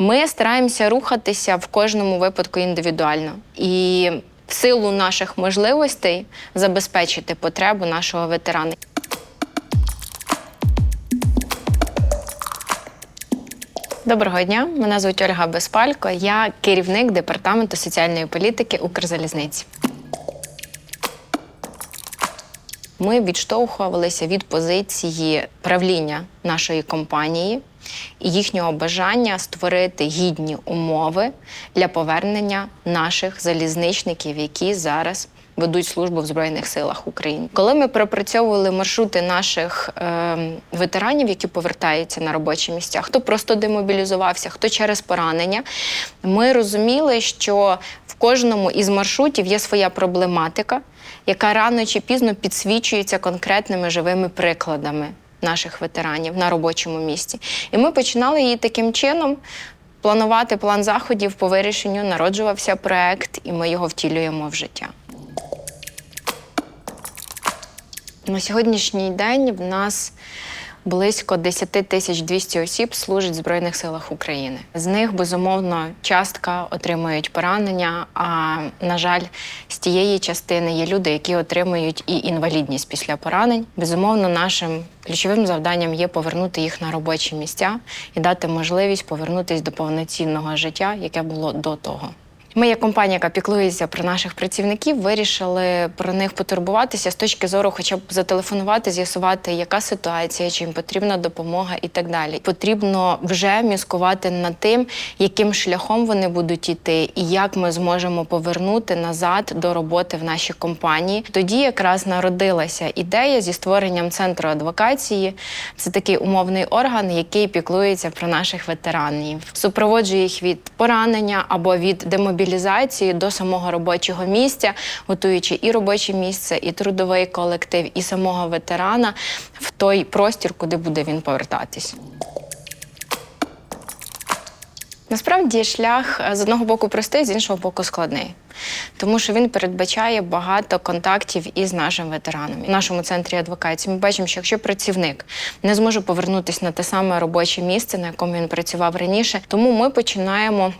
Ми стараємося рухатися в кожному випадку індивідуально і в силу наших можливостей забезпечити потребу нашого ветерана. Доброго дня, мене звуть Ольга Безпалько. Я керівник департаменту соціальної політики Укрзалізниці. Ми відштовхувалися від позиції правління нашої компанії їхнього бажання створити гідні умови для повернення наших залізничників, які зараз ведуть службу в Збройних силах України. Коли ми пропрацьовували маршрути наших е, ветеранів, які повертаються на робочі місця, хто просто демобілізувався, хто через поранення, ми розуміли, що в кожному із маршрутів є своя проблематика, яка рано чи пізно підсвічується конкретними живими прикладами наших ветеранів на робочому місці. І ми починали її таким чином. Планувати план заходів по вирішенню народжувався проект, і ми його втілюємо в життя. На сьогоднішній день в нас близько 10 тисяч 200 осіб служать в Збройних силах України. З них, безумовно, частка отримують поранення. А на жаль, з тієї частини є люди, які отримують і інвалідність після поранень. Безумовно, нашим ключовим завданням є повернути їх на робочі місця і дати можливість повернутися до повноцінного життя, яке було до того. Ми, як компанія, яка піклується про наших працівників, вирішили про них потурбуватися з точки зору, хоча б зателефонувати, з'ясувати, яка ситуація, чи їм потрібна допомога і так далі. Потрібно вже міскувати над тим, яким шляхом вони будуть іти, і як ми зможемо повернути назад до роботи в нашій компанії. Тоді якраз народилася ідея зі створенням центру адвокації. Це такий умовний орган, який піклується про наших ветеранів, супроводжує їх від поранення або від демобілізації до самого робочого місця, готуючи і робоче місце, і трудовий колектив, і самого ветерана в той простір, куди буде він повертатись. Насправді шлях е, з одного боку простий, з іншого боку складний, тому що він передбачає багато контактів із нашим ветераном. В нашому центрі адвокації ми бачимо, що якщо працівник не зможе повернутися на те саме робоче місце, на якому він працював раніше, тому ми починаємо.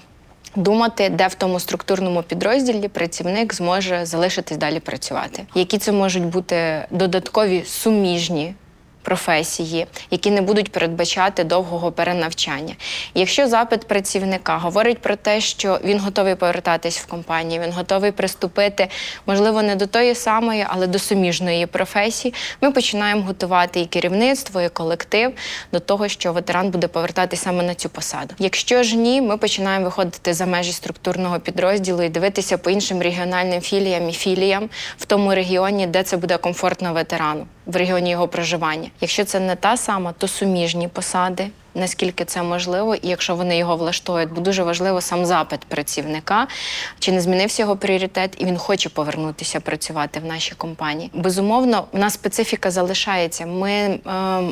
Думати, де в тому структурному підрозділі працівник зможе залишитись далі працювати. Які це можуть бути додаткові суміжні професії, які не будуть передбачати довгого перенавчання. Якщо запит працівника говорить про те, що він готовий повертатись в компанію, він готовий приступити, можливо, не до тої самої, але до суміжної професії, ми починаємо готувати і керівництво, і колектив до того, що ветеран буде повертатись саме на цю посаду. Якщо ж ні, ми починаємо виходити за межі структурного підрозділу і дивитися по іншим регіональним філіям і філіям в тому регіоні, де це буде комфортно ветерану в регіоні його проживання. Якщо це не та сама, то суміжні посади. Наскільки це можливо, і якщо вони його влаштують, бо дуже важливо сам запит працівника, чи не змінився його пріоритет, і він хоче повернутися працювати в нашій компанії. Безумовно, в нас специфіка залишається. Ми е,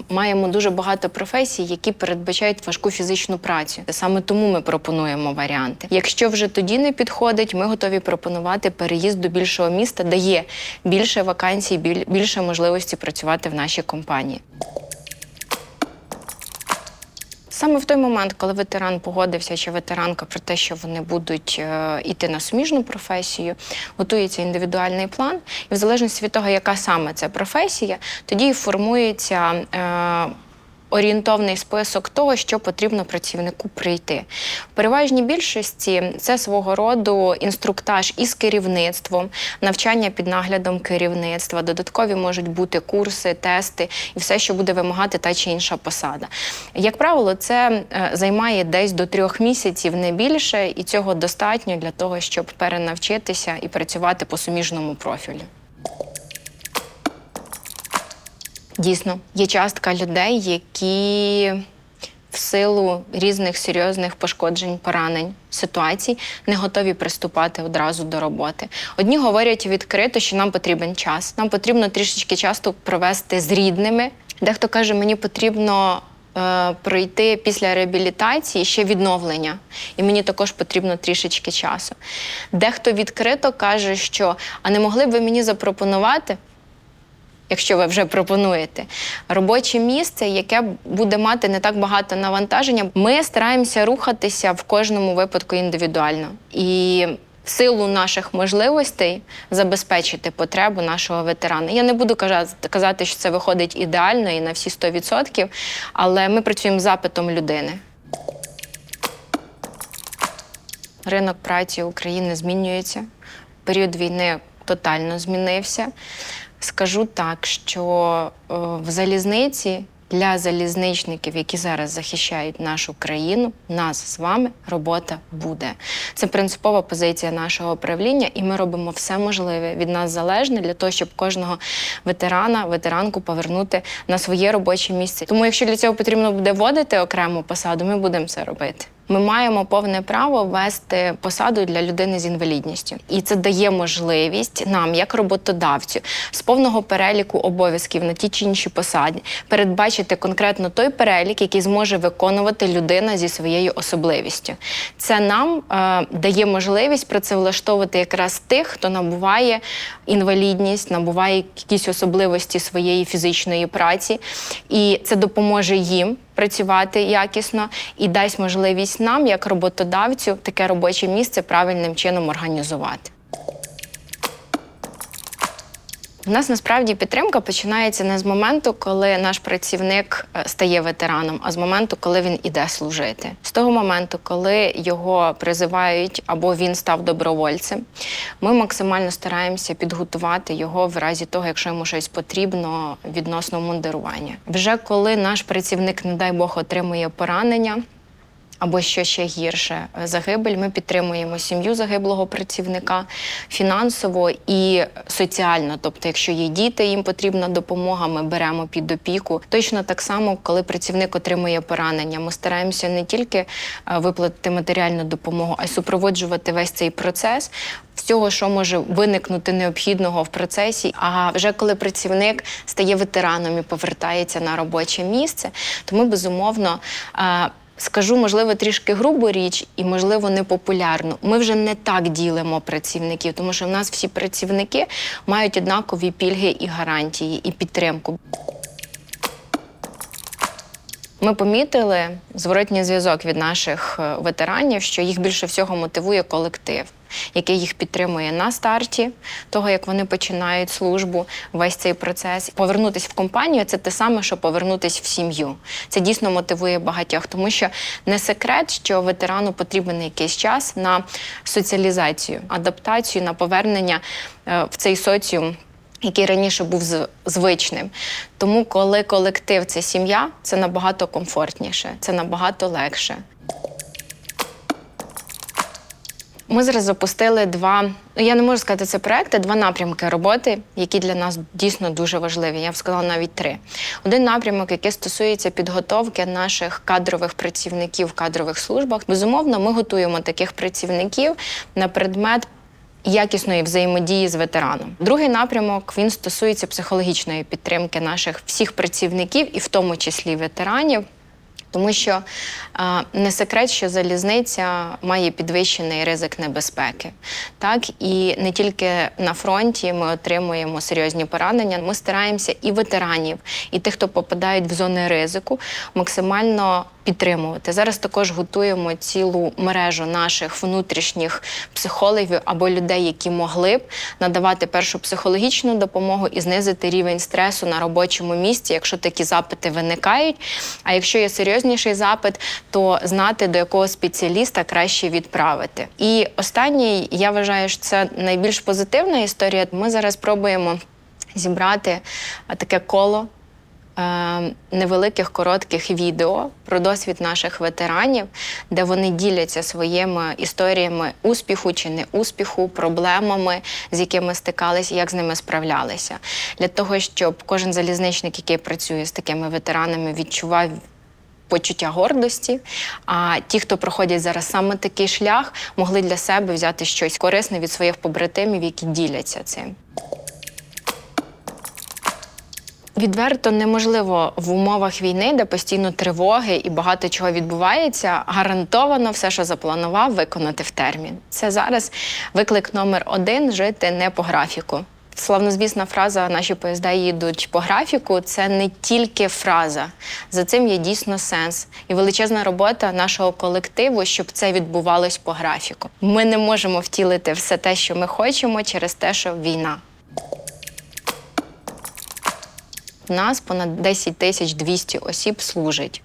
маємо дуже багато професій, які передбачають важку фізичну працю. Саме тому ми пропонуємо варіанти. Якщо вже тоді не підходить, ми готові пропонувати переїзд до більшого міста, де є більше вакансій, біль- більше можливості працювати в нашій компанії. Саме в той момент, коли ветеран погодився чи ветеранка про те, що вони будуть е, йти на суміжну професію, готується індивідуальний план, і в залежності від того, яка саме це професія, тоді і формується. Орієнтовний список того, що потрібно працівнику прийти. В переважній більшості це свого роду інструктаж із керівництвом, навчання під наглядом керівництва, додаткові можуть бути курси, тести і все, що буде вимагати та чи інша посада. Як правило, це е, займає десь до трьох місяців, не більше, і цього достатньо для того, щоб перенавчитися і працювати по суміжному профілю. Дійсно, є частка людей, які в силу різних серйозних пошкоджень, поранень, ситуацій не готові приступати одразу до роботи. Одні говорять відкрито, що нам потрібен час. Нам потрібно трішечки часу провести з рідними. Дехто каже, мені потрібно. е, Пройти після реабілітації ще відновлення, і мені також потрібно трішечки часу. Дехто відкрито каже, що а не могли б ви мені запропонувати Якщо ви вже пропонуєте робоче місце, яке буде мати не так багато навантаження, ми стараємося рухатися в кожному випадку індивідуально і в силу наших можливостей забезпечити потребу нашого ветерана. Я не буду казати- що це виходить ідеально і на всі 100%, але ми працюємо з запитом людини. Ринок праці України змінюється. Період війни тотально змінився. Скажу так, що е, в залізниці для залізничників, які зараз захищають нашу країну, нас з вами робота буде. Це принципова позиція нашого управління, і ми робимо все можливе від нас залежне для того, щоб кожного ветерана, ветеранку повернути на своє робоче місце. Тому, якщо для цього потрібно буде вводити окрему посаду, ми будемо це робити. Ми маємо повне право ввести посаду для людини з інвалідністю, і це дає можливість нам, як роботодавцю, з повного переліку обов'язків на ті чи інші посаді, передбачити конкретно той перелік, який зможе виконувати людина зі своєю особливістю. Це нам е, дає можливість працевлаштовувати якраз тих, хто набуває інвалідність, набуває якісь особливості своєї фізичної праці, і це допоможе їм працювати якісно і дасть можливість нам, як роботодавцю, таке робоче місце правильним чином організувати. У нас насправді підтримка починається не з моменту, коли наш працівник е, стає ветераном, а з моменту, коли він іде служити. З того моменту, коли його призивають або він став добровольцем, ми максимально стараємося підготувати його в разі того, якщо йому щось потрібно відносно мундирування. Вже коли наш працівник, не дай Бог, отримує поранення. Або що ще гірше, загибель. Ми підтримуємо сім'ю загиблого працівника фінансово і соціально. Тобто, якщо є діти, їм потрібна допомога, ми беремо під опіку. Точно так само, коли працівник отримує поранення, ми стараємося не тільки е, виплатити матеріальну допомогу, а й супроводжувати весь цей процес. Всього, що може виникнути необхідного в процесі. А вже коли працівник стає ветераном і повертається на робоче місце, то ми безумовно. Скажу, можливо, трішки грубу річ і, можливо, непопулярну. Ми вже не так ділимо працівників, тому що в нас всі працівники мають однакові пільги і гарантії, і підтримку. Ми помітили зворотній зв'язок від наших е, ветеранів, що їх більше всього мотивує колектив, який їх підтримує на старті, того як вони починають службу, весь цей процес. Повернутися в компанію це те саме, що повернутися в сім'ю. Це дійсно мотивує багатьох, тому що не секрет, що ветерану потрібен якийсь час на соціалізацію, адаптацію, на повернення е, в цей соціум який раніше був звичним. Тому, коли колектив це сім'я, це набагато комфортніше, це набагато легше. Ми зараз запустили два, я не можу сказати, це проекти, два напрямки роботи, які для нас дійсно дуже важливі. Я б сказала навіть три. Один напрямок, який стосується підготовки наших кадрових працівників в кадрових службах. Безумовно, ми готуємо таких працівників на предмет якісної взаємодії з ветераном. Другий напрямок він стосується психологічної підтримки наших всіх працівників, і в тому числі ветеранів. Тому що е, не секрет, що залізниця має підвищений ризик небезпеки. Так і не тільки на фронті ми отримуємо серйозні поранення. Ми стараємося і ветеранів, і тих, хто попадають в зони ризику, максимально підтримувати. Зараз також готуємо цілу мережу наших внутрішніх психологів або людей, які могли б надавати першу психологічну допомогу і знизити рівень стресу на робочому місці, якщо такі запити виникають. А якщо є серйозніший запит, то знати до якого спеціаліста краще відправити. І останній, я вважаю, що це найбільш позитивна історія. Ми зараз пробуємо зібрати таке коло невеликих коротких відео про досвід наших ветеранів, де вони діляться своїми історіями успіху чи неуспіху, проблемами, з якими стикалися, як з ними справлялися, для того, щоб кожен залізничник, який працює з такими ветеранами, відчував. Почуття гордості, а ті, хто проходять зараз саме такий шлях, могли для себе взяти щось корисне від своїх побратимів, які діляться цим. Відверто неможливо в умовах війни, де постійно тривоги і багато чого відбувається, гарантовано все, що запланував, виконати в термін. Це зараз виклик номер один жити не по графіку. Славнозвісна фраза Наші поїзда їдуть по графіку це не тільки фраза. За цим є дійсно сенс і величезна робота нашого колективу, щоб це відбувалось по графіку. Ми не можемо втілити все те, що ми хочемо, через те, що війна. Нас понад 10 тисяч 200 осіб служить.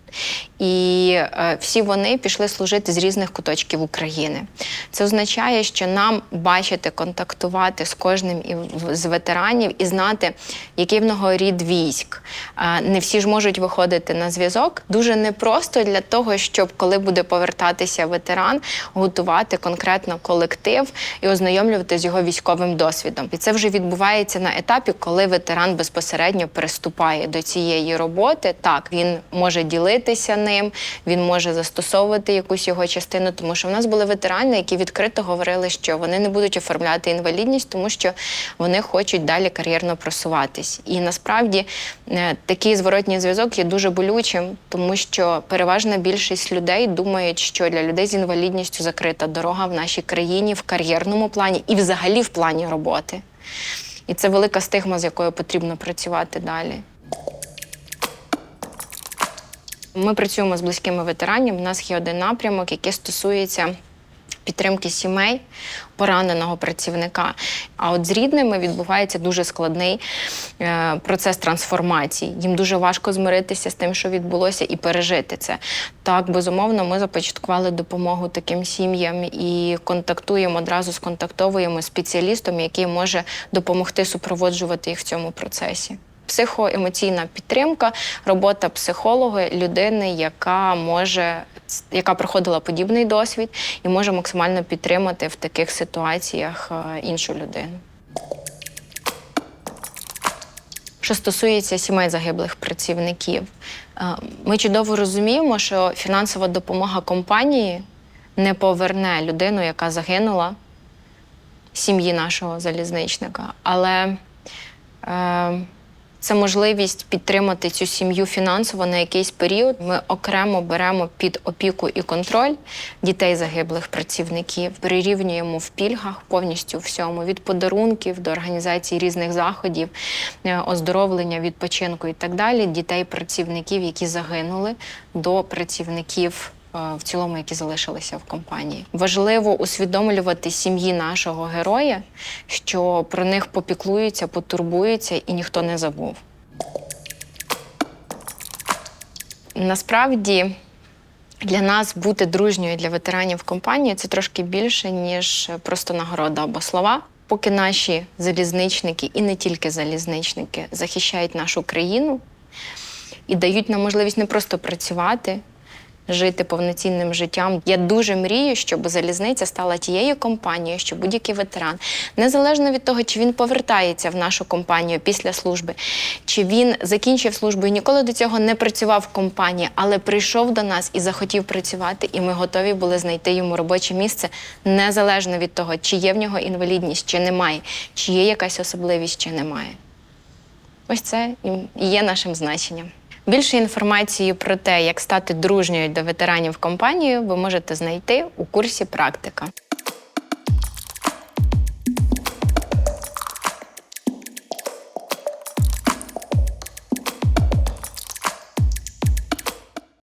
І е, всі вони пішли служити з різних куточків України. Це означає, що нам бачити, контактувати з кожним з ветеранів і знати, який в нього рід військ. Е, не всі ж можуть виходити на зв'язок. Дуже непросто для того, щоб коли буде повертатися ветеран, готувати конкретно колектив і ознайомлювати з його військовим досвідом. І це вже відбувається на етапі, коли ветеран безпосередньо приступає до цієї роботи. Так, він може ділитися ним, він може застосовувати якусь його частину, тому що в нас були ветерани, які відкрито говорили, що вони не будуть оформляти інвалідність, тому що вони хочуть далі кар'єрно просуватись. І насправді е, такий зворотній зв'язок є дуже болючим, тому що переважна більшість людей думають, що для людей з інвалідністю закрита дорога в нашій країні в кар'єрному плані і взагалі в плані роботи. І це велика стигма, з якою потрібно працювати далі. Ми працюємо з близькими ветеранами. У нас є один напрямок, який стосується підтримки сімей пораненого працівника. А от з рідними відбувається дуже складний е, процес трансформації. Їм дуже важко змиритися з тим, що відбулося, і пережити це. Так, безумовно, ми започаткували допомогу таким сім'ям і контактуємо одразу сконтактовуємо спеціалістом, який може допомогти супроводжувати їх в цьому процесі психоемоційна підтримка, робота психолога, людини, яка може яка проходила подібний досвід і може максимально підтримати в таких ситуаціях е, іншу людину. Що стосується сімей загиблих працівників, е, ми чудово розуміємо, що фінансова допомога компанії не поверне людину, яка загинула сім'ї нашого залізничника. Але е, це можливість підтримати цю сім'ю фінансово на якийсь період. Ми окремо беремо під опіку і контроль дітей загиблих працівників, прирівнюємо в пільгах повністю всьому від подарунків до організації різних заходів, е, оздоровлення, відпочинку і так далі. Дітей працівників, які загинули, до працівників. Е, В цілому, які залишилися в компанії, важливо усвідомлювати сім'ї нашого героя, що про них попіклуються, потурбуються і ніхто не забув. Насправді для нас бути дружньою для ветеранів компанії це трошки більше, ніж просто нагорода або слова. Поки наші залізничники і не тільки залізничники захищають нашу країну і дають нам можливість не просто працювати, жити повноцінним життям. Я дуже мрію, щоб залізниця стала тією компанією, що будь-який ветеран, незалежно від того, чи він повертається в нашу компанію після служби, чи він закінчив службу і ніколи до цього не працював в компанії, але прийшов до нас і захотів працювати, і ми готові були знайти йому робоче місце незалежно від того, чи є в нього інвалідність, чи немає, чи є якась особливість, чи немає. Ось це і є нашим значенням. Більше інформації про те, як стати дружньою до ветеранів компанії, ви можете знайти у курсі практика.